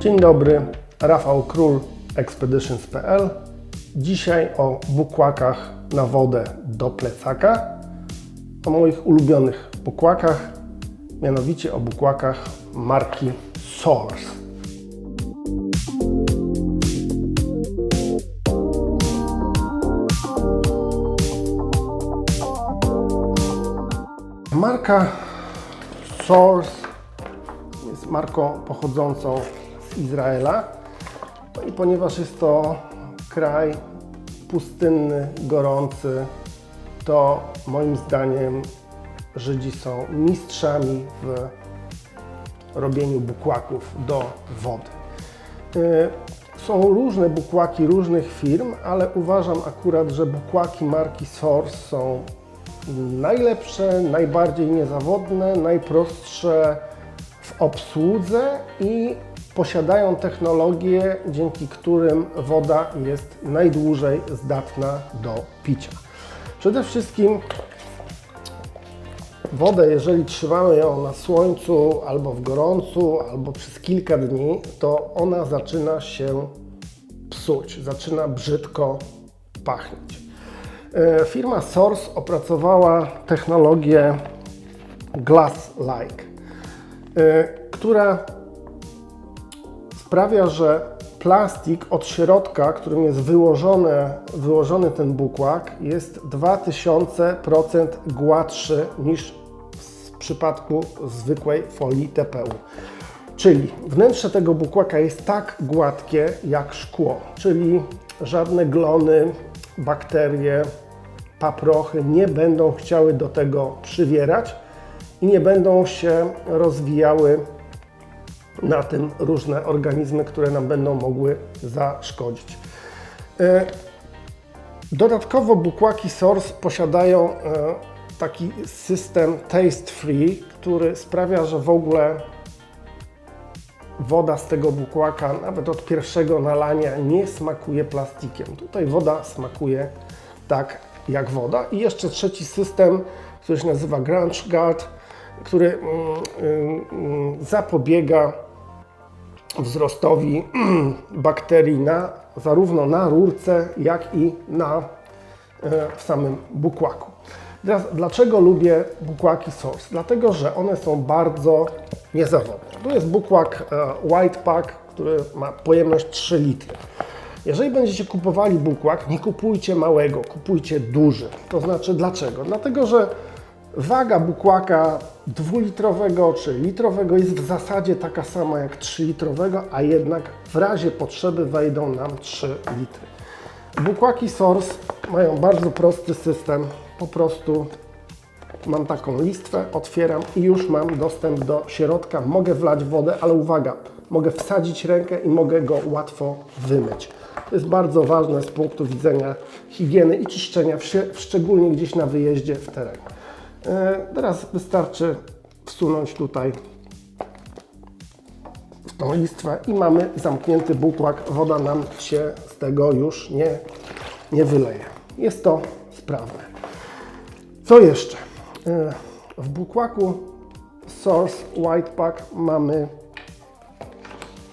Dzień dobry, Rafał Król, Expeditions.pl. Dzisiaj o bukłakach na wodę do plecaka, o moich ulubionych bukłakach, mianowicie o bukłakach marki Source. Marka Source jest marką pochodzącą Izraela. No i ponieważ jest to kraj pustynny, gorący, to moim zdaniem Żydzi są mistrzami w robieniu bukłaków do wody. Y, Są różne bukłaki różnych firm, ale uważam akurat, że bukłaki marki Source są najlepsze, najbardziej niezawodne, najprostsze w obsłudze i posiadają technologie, dzięki którym woda jest najdłużej zdatna do picia. Przede wszystkim wodę, jeżeli trzymamy ją na słońcu, albo w gorącu, albo przez kilka dni, to ona zaczyna się psuć, zaczyna brzydko pachnieć. E, Firma Source opracowała technologię Glass-like, e, która sprawia, że plastik od środka, którym jest wyłożony, ten bukłak, jest 2000% gładszy niż w przypadku zwykłej folii TPU. Czyli wnętrze tego bukłaka jest tak gładkie jak szkło, czyli żadne glony, bakterie, paprochy nie będą chciały do tego przywierać i nie będą się rozwijały na tym różne organizmy, które nam będą mogły zaszkodzić. E, Dodatkowo bukłaki Source posiadają e, taki system taste free, który sprawia, że w ogóle woda z tego bukłaka, nawet od pierwszego nalania, nie smakuje plastikiem. Tutaj woda smakuje tak jak woda. I jeszcze trzeci system, który się nazywa Grunge Guard, który mm, mm, zapobiega wzrostowi bakterii na, zarówno na rurce, jak i na, e, w samym bukłaku. Teraz, dlaczego lubię bukłaki Source? Dlatego, że one są bardzo niezawodne. Tu jest bukłak e, White Pack, który ma pojemność 3 litry. Jeżeli będziecie kupowali bukłak, nie kupujcie małego, kupujcie duży. To znaczy dlaczego? Dlatego, że waga bukłaka dwulitrowego czy litrowego jest w zasadzie taka sama jak 3-litrowego, a jednak w razie potrzeby wejdą nam 3 litry. Bukłaki Source mają bardzo prosty system. Po prostu mam taką listwę, otwieram i już mam dostęp do środka. Mogę wlać wodę, ale uwaga, mogę wsadzić rękę i mogę go łatwo wymyć. To jest bardzo ważne z punktu widzenia higieny i czyszczenia, szczególnie gdzieś na wyjeździe w teren. E, Teraz wystarczy wsunąć tutaj tą listwę i mamy zamknięty bukłak. Woda nam się z tego już nie, nie wyleje. Jest to sprawne. Co jeszcze? E, W bukłaku Source White Pack mamy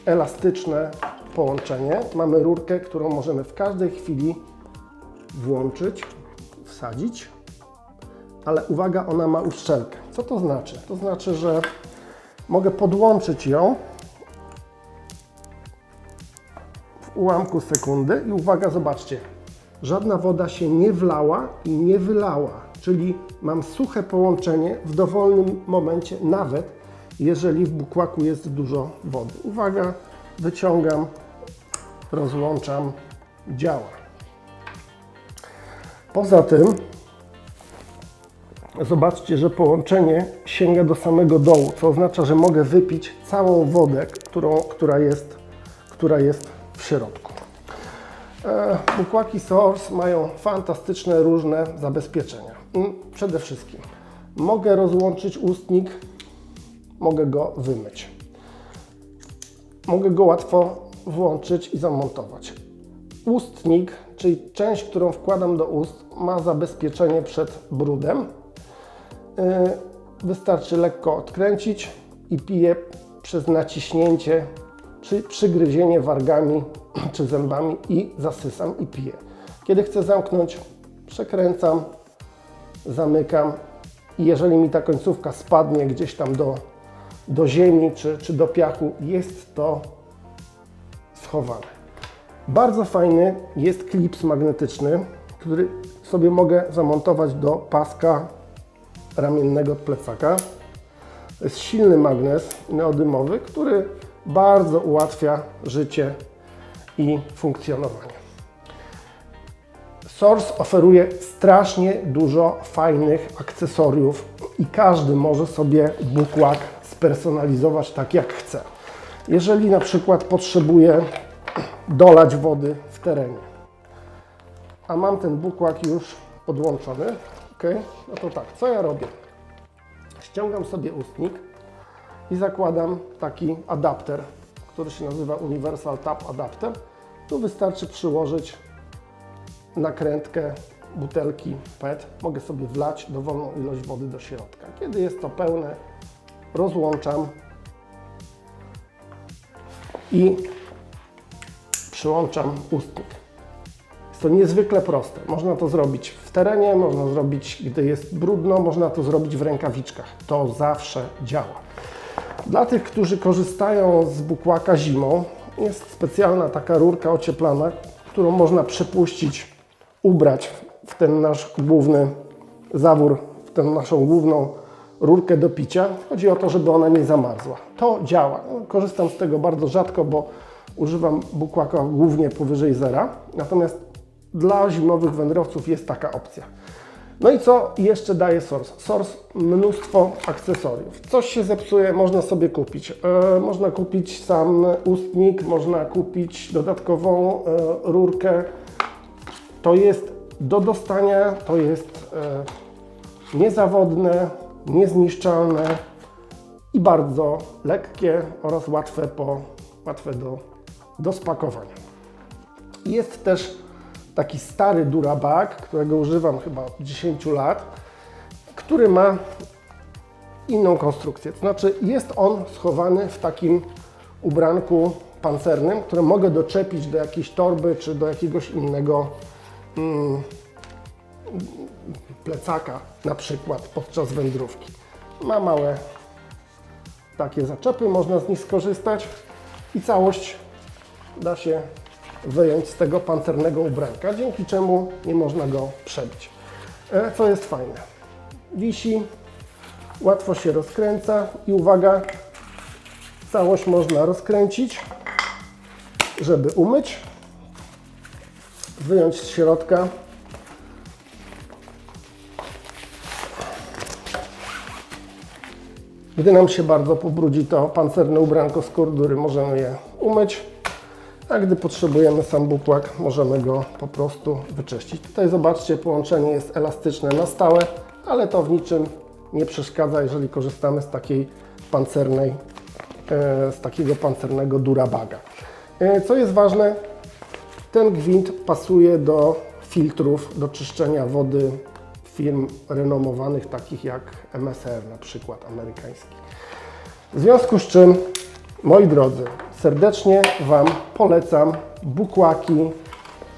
elastyczne połączenie. Mamy rurkę, którą możemy w każdej chwili włączyć, wsadzić, ale uwaga, ona ma uszczelkę. Co to znaczy? To znaczy, że mogę podłączyć ją w ułamku sekundy i uwaga, zobaczcie, żadna woda się nie wlała i nie wylała, czyli mam suche połączenie w dowolnym momencie, nawet jeżeli w bukłaku jest dużo wody. Uwaga, wyciągam, rozłączam, działa. Poza tym zobaczcie, że połączenie sięga do samego dołu, co oznacza, że mogę wypić całą wodę, którą, która, jest, która jest w środku. E, Bukłaki Source mają fantastyczne różne zabezpieczenia. Mm, Przede wszystkim mogę rozłączyć ustnik, mogę go wymyć. Mogę go łatwo włączyć i zamontować. Ustnik, czyli część, którą wkładam do ust, ma zabezpieczenie przed brudem. Yy, Wystarczy lekko odkręcić i piję przez naciśnięcie czy przygryzienie wargami czy zębami i zasysam i piję. Kiedy chcę zamknąć, przekręcam, zamykam i jeżeli mi ta końcówka spadnie gdzieś tam do, do ziemi czy, czy do piachu, jest to schowane. Bardzo fajny jest klips magnetyczny, który sobie mogę zamontować do paska ramiennego plecaka. To jest silny magnes neodymowy, który bardzo ułatwia życie i funkcjonowanie. Source oferuje strasznie dużo fajnych akcesoriów i każdy może sobie bukłak spersonalizować tak jak chce. Jeżeli na przykład potrzebuje dolać wody w terenie, a mam ten bukłak już podłączony, ok? No to tak, co ja robię? Ściągam sobie ustnik i zakładam taki adapter, który się nazywa Universal Tap Adapter. Tu wystarczy przyłożyć nakrętkę butelki PET. Mogę sobie wlać dowolną ilość wody do środka. Kiedy jest to pełne, rozłączam i przyłączam ustnik. Jest to niezwykle proste. Można to zrobić w terenie, można zrobić, gdy jest brudno, można to zrobić w rękawiczkach. To zawsze działa. Dla tych, którzy korzystają z bukłaka zimą, jest specjalna taka rurka ocieplana, którą można przepuścić, ubrać w ten nasz główny zawór, w tę naszą główną rurkę do picia. Chodzi o to, żeby ona nie zamarzła. To działa. Korzystam z tego bardzo rzadko, bo używam bukłaka głównie powyżej zera. Natomiast dla zimowych wędrowców jest taka opcja. No i co jeszcze daje Source? Source mnóstwo akcesoriów. Coś się zepsuje, można sobie kupić. E, można kupić sam ustnik, można kupić dodatkową e, rurkę. To jest do dostania, to jest e, niezawodne, niezniszczalne i bardzo lekkie oraz łatwe, po, łatwe do, do spakowania. Jest też taki stary Durabag, którego używam chyba od 10 lat, który ma inną konstrukcję. To znaczy jest on schowany w takim ubranku pancernym, które mogę doczepić do jakiejś torby czy do jakiegoś innego mm, plecaka na przykład podczas wędrówki. Ma małe takie zaczepy, można z nich skorzystać i całość da się wyjąć z tego pancernego ubranka, dzięki czemu nie można go przebić. E, Co jest fajne, wisi, łatwo się rozkręca i uwaga, całość można rozkręcić, żeby umyć, wyjąć z środka. Gdy nam się bardzo pobrudzi to pancerne ubranko z kordury, możemy je umyć. A gdy potrzebujemy sam bukłak, możemy go po prostu wyczyścić. Tutaj zobaczcie, połączenie jest elastyczne na stałe, ale to w niczym nie przeszkadza, jeżeli korzystamy z takiej pancernej, e, z takiego pancernego durabaga. E, Co jest ważne, ten gwint pasuje do filtrów do czyszczenia wody firm renomowanych, takich jak MSR, na przykład amerykański. W związku z czym, moi drodzy, serdecznie Wam polecam bukłaki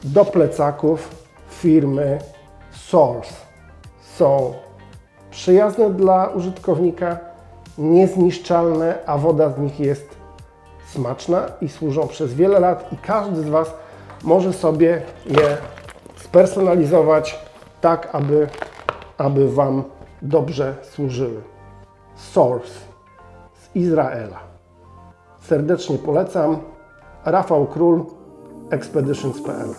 do plecaków firmy Source. Są przyjazne dla użytkownika, niezniszczalne, a woda z nich jest smaczna i służą przez wiele lat i każdy z Was może sobie je spersonalizować tak, aby, aby Wam dobrze służyły. Source z Izraela. Serdecznie polecam. Rafał Król, expeditions.pl